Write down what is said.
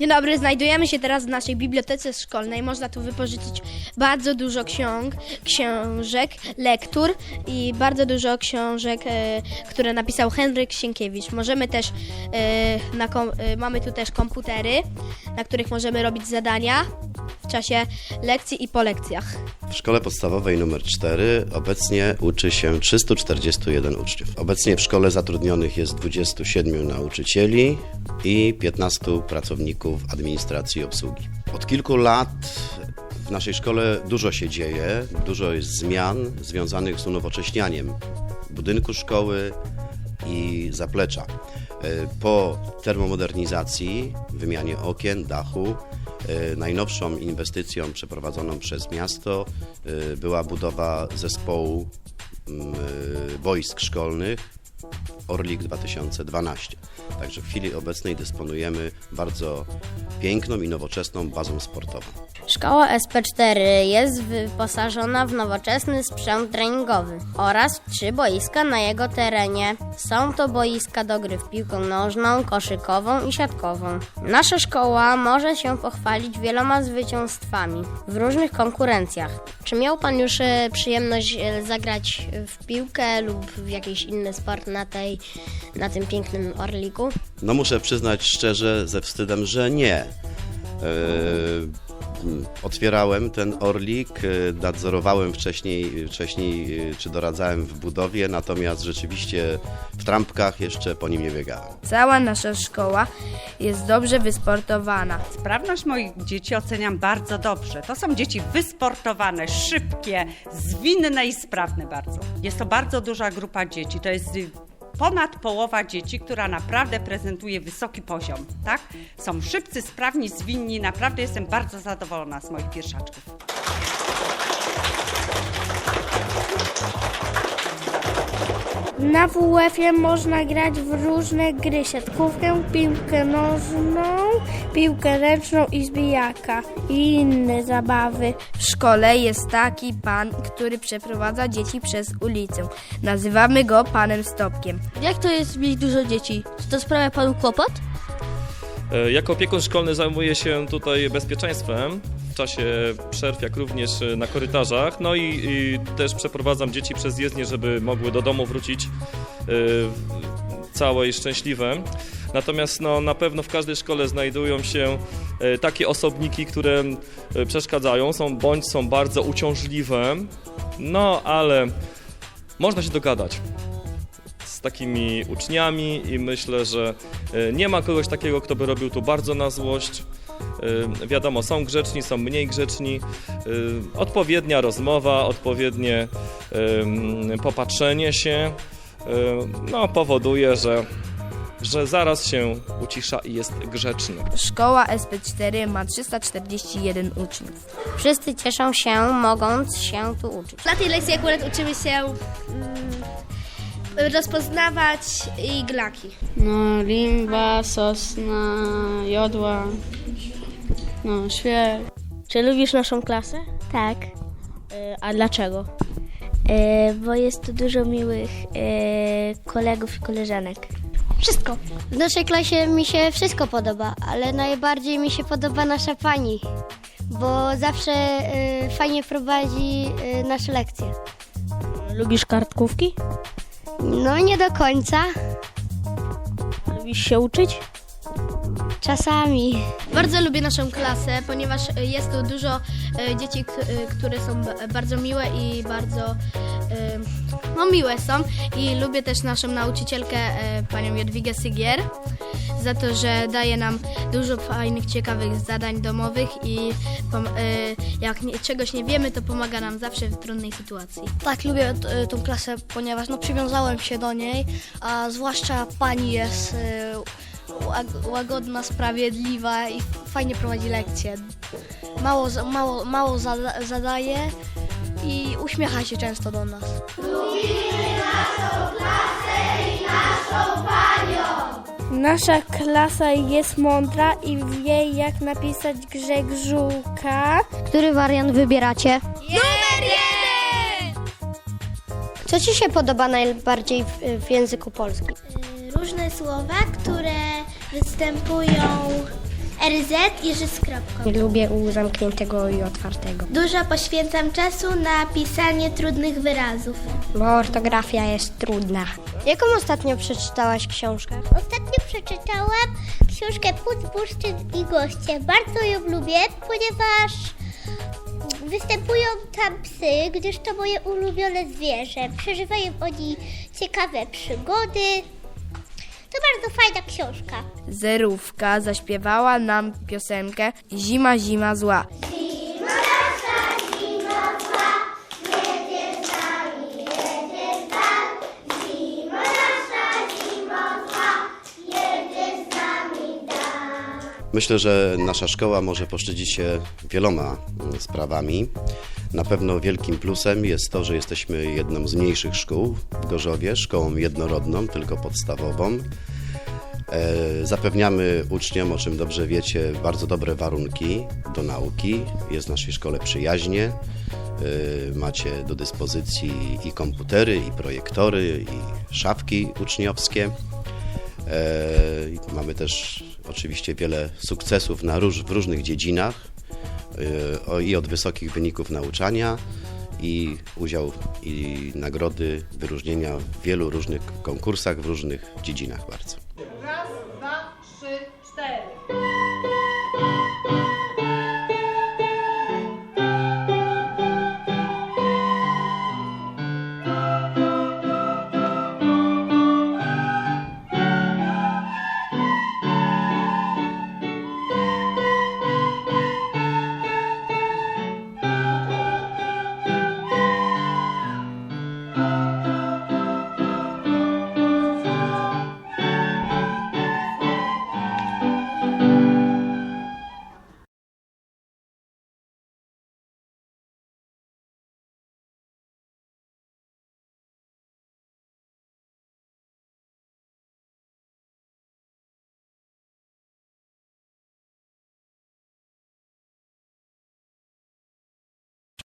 Dzień dobry, znajdujemy się teraz w naszej bibliotece szkolnej. Można tu wypożyczyć bardzo dużo ksiąg, książek, lektur i bardzo dużo książek, e, które napisał Henryk Sienkiewicz. Możemy też, e, na kom, e, mamy tu też komputery, na których możemy robić zadania w czasie lekcji i po lekcjach. W szkole podstawowej nr 4 obecnie uczy się 341 uczniów. Obecnie w szkole zatrudnionych jest 27 nauczycieli i 15 pracowników administracji i obsługi. Od kilku lat w naszej szkole dużo się dzieje, dużo jest zmian związanych z unowocześnianiem budynku szkoły i zaplecza. E, Po termomodernizacji, wymianie okien, dachu, najnowszą inwestycją przeprowadzoną przez miasto e, była budowa zespołu mm, e, wojsk szkolnych Orlik 2012. Także w chwili obecnej dysponujemy bardzo piękną i nowoczesną bazą sportową. Szkoła SP4 jest wyposażona w nowoczesny sprzęt treningowy oraz trzy boiska na jego terenie. Są to boiska do gry w piłkę nożną, koszykową i siatkową. Nasza szkoła może się pochwalić wieloma zwycięstwami w różnych konkurencjach. Czy miał Pan już e, przyjemność e, zagrać w piłkę lub w jakiś inny sport na, tej, na tym pięknym Orliku? No muszę przyznać szczerze, ze wstydem, że nie. M, Otwierałem ten orlik, e, nadzorowałem wcześniej, wcześniej e, czy doradzałem w budowie, natomiast rzeczywiście w trampkach jeszcze po nim nie biegałem. Cała nasza szkoła jest dobrze wysportowana. Sprawność moich dzieci oceniam bardzo dobrze. To są dzieci wysportowane, szybkie, zwinne i sprawne bardzo. Jest to bardzo duża grupa dzieci. To jest y, ponad połowa dzieci, która naprawdę prezentuje wysoki poziom. Tak? Są szybcy, sprawni, zwinni. Naprawdę jestem bardzo zadowolona z moich pierwszaczków. Na WF-ie można grać w różne gry, siatkówkę, piłkę nożną, piłkę ręczną i zbijaka i inne zabawy. W szkole jest taki pan, który przeprowadza dzieci przez ulicę. Nazywamy go panem Stopkiem. Jak to jest mieć dużo dzieci? Czy to sprawia panu kłopot? E, Jako opiekun szkolny zajmuję się tutaj bezpieczeństwem czasie przerw, jak również e, na korytarzach. No i, i też przeprowadzam dzieci przez jezdnię, żeby mogły do domu wrócić e, całe i szczęśliwe. Natomiast no, na pewno w każdej szkole znajdują się e, takie osobniki, które przeszkadzają, są bądź są bardzo uciążliwe, no ale można się dogadać z takimi uczniami i myślę, że e, nie ma kogoś takiego, kto by robił tu bardzo na złość. E, Wiadomo, są grzeczni, są mniej grzeczni. E, Odpowiednia rozmowa, odpowiednie popatrzenie się no, powoduje, że, że zaraz się ucisza i jest grzeczny. Szkoła SP4 ma 341 uczniów. Wszyscy cieszą się, mogąc się tu uczyć. Na tej lekcji akurat uczymy się mm, rozpoznawać iglaki. No, limba, sosna, jodła, no, świer. Czy lubisz naszą klasę? Tak, E, A dlaczego? e, bo jest tu dużo miłych e, kolegów i koleżanek. Wszystko. W naszej klasie mi się wszystko podoba, ale najbardziej mi się podoba nasza pani, bo zawsze y, fajnie prowadzi y, nasze lekcje. Lubisz kartkówki? No nie do końca, Lubisz się uczyć? czasami. Bardzo lubię naszą klasę, ponieważ jest tu dużo e, dzieci, k- e, które są ba- bardzo miłe i bardzo e, no, miłe są. I lubię też naszą nauczycielkę, e, panią Jadwigę Sygier, za to, że daje nam dużo fajnych, ciekawych zadań domowych i pom- e, jak nie, czegoś nie wiemy, to pomaga nam zawsze w trudnej sytuacji. Tak, lubię t- tą klasę, ponieważ no, przywiązałem się do niej, a zwłaszcza pani jest y, łag- łagodna, sprawiedliwa i fajnie prowadzi lekcje. Mało, mało, mało zada- zadaje i uśmiecha się często do nas. Nasza klasa jest mądra i wie jak napisać grze żółka. Który wariant wybieracie? Numer jeden! Co Ci się podoba najbardziej w, w języku polskim? różne słowa, które występują RZ Ż z kropką. Lubię u zamkniętego i otwartego. Dużo poświęcam czasu na pisanie trudnych wyrazów. Bo ortografia jest trudna. Jaką ostatnio przeczytałaś książkę? Ostatnio przeczytałam książkę Bursztyn i Goście. Bardzo ją lubię, ponieważ występują tam psy, gdyż to moje ulubione zwierzę. Przeżywają oni ciekawe przygody. To bardzo fajna książka. Zerówka zaśpiewała nam piosenkę Zima, zima zła. Myślę, że nasza szkoła może poszczycić się wieloma mm, sprawami. Na pewno wielkim plusem jest to, że jesteśmy jedną z mniejszych szkół w Gorzowie, szkołą jednorodną, tylko podstawową. E, Zapewniamy uczniom, o czym dobrze wiecie, bardzo dobre warunki do nauki. Jest w naszej szkole przyjaźnie. E, Macie do dyspozycji i komputery, i projektory, i szafki uczniowskie. E, Mamy też oczywiście wiele sukcesów na róż, w różnych dziedzinach e, i od wysokich wyników nauczania i udział i nagrody, wyróżnienia w wielu różnych konkursach w różnych dziedzinach bardzo.